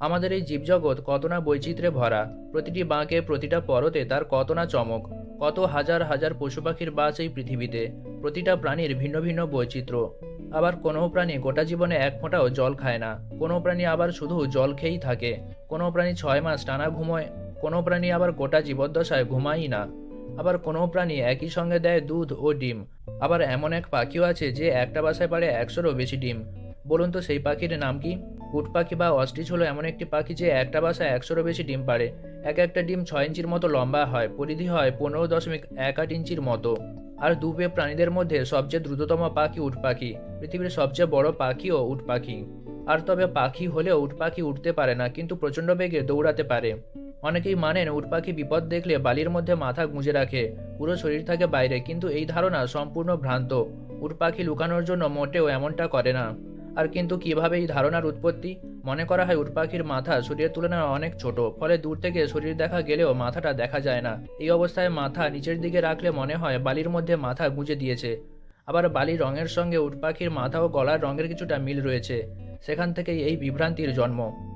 আমাদের এই জীবজগৎ কত না বৈচিত্র্যে ভরা, প্রতিটি বাঁকে, প্রতিটা পরতে তার কত না চমক, কত হাজার হাজার পশু পাখির বাস এই পৃথিবীতে, প্রতিটা প্রাণীর ভিন্ন ভিন্ন বৈচিত্র্য। আবার কোনো প্রাণী গোটা জীবনে এক ফোঁটাও জল খায় না, কোনো প্রাণী আবার শুধু জল খেয়েই থাকে, কোনো প্রাণী ছয় মাস টানা ঘুমোয়, কোনো প্রাণী আবার গোটা জীবদ্দশায় ঘুমায়ই না। আবার কোনো প্রাণী একই সঙ্গে দেয় দুধ ও ডিম, আবার এমন এক পাখিও আছে যে একটা বাসায় পারে একশোরও বেশি ডিম। বলুন তো সেই পাখির নাম কি? উট পাখি বা অস্ট্রিচ হলো এমন একটি পাখি যে একটা বাসায় একশোরও বেশি ডিম পারে এক একটা ডিম ছয় ইঞ্চির মতো লম্বা হয়, পরিধি হয় পনেরো দশমিক এক আট ইঞ্চির মতো। আর দুপে প্রাণীদের মধ্যে সবচেয়ে দ্রুততম পাখি উট পাখি, পৃথিবীর সবচেয়ে বড় পাখিও উট পাখি। আর তবে পাখি হলেও উট পাখি উঠতে পারে না, কিন্তু প্রচণ্ড বেগে দৌড়াতে পারে। অনেকেই মানেন উট পাখি বিপদ দেখলে বালির মধ্যে মাথা গুঁজে রাখে, পুরো শরীর থাকে বাইরে, কিন্তু এই ধারণা সম্পূর্ণ ভ্রান্ত। উট পাখি লুকানোর জন্য মোটেও এমনটা করে না। আর কিন্তু কীভাবে এই ধারণার উৎপত্তি? মনে করা হয় উট পাখির মাথা শরীরের তুলনায় অনেক ছোট, ফলে দূর থেকে শরীর দেখা গেলেও মাথাটা দেখা যায় না। এই অবস্থায় মাথা নিচের দিকে রাখলে মনে হয় বালির মধ্যে মাথা গুঁজে দিয়েছে। আবার বালির রঙের সঙ্গে উট পাখির মাথা ও গলার রঙের কিছুটা মিল রয়েছে। সেখান থেকেই এই বিভ্রান্তির জন্ম।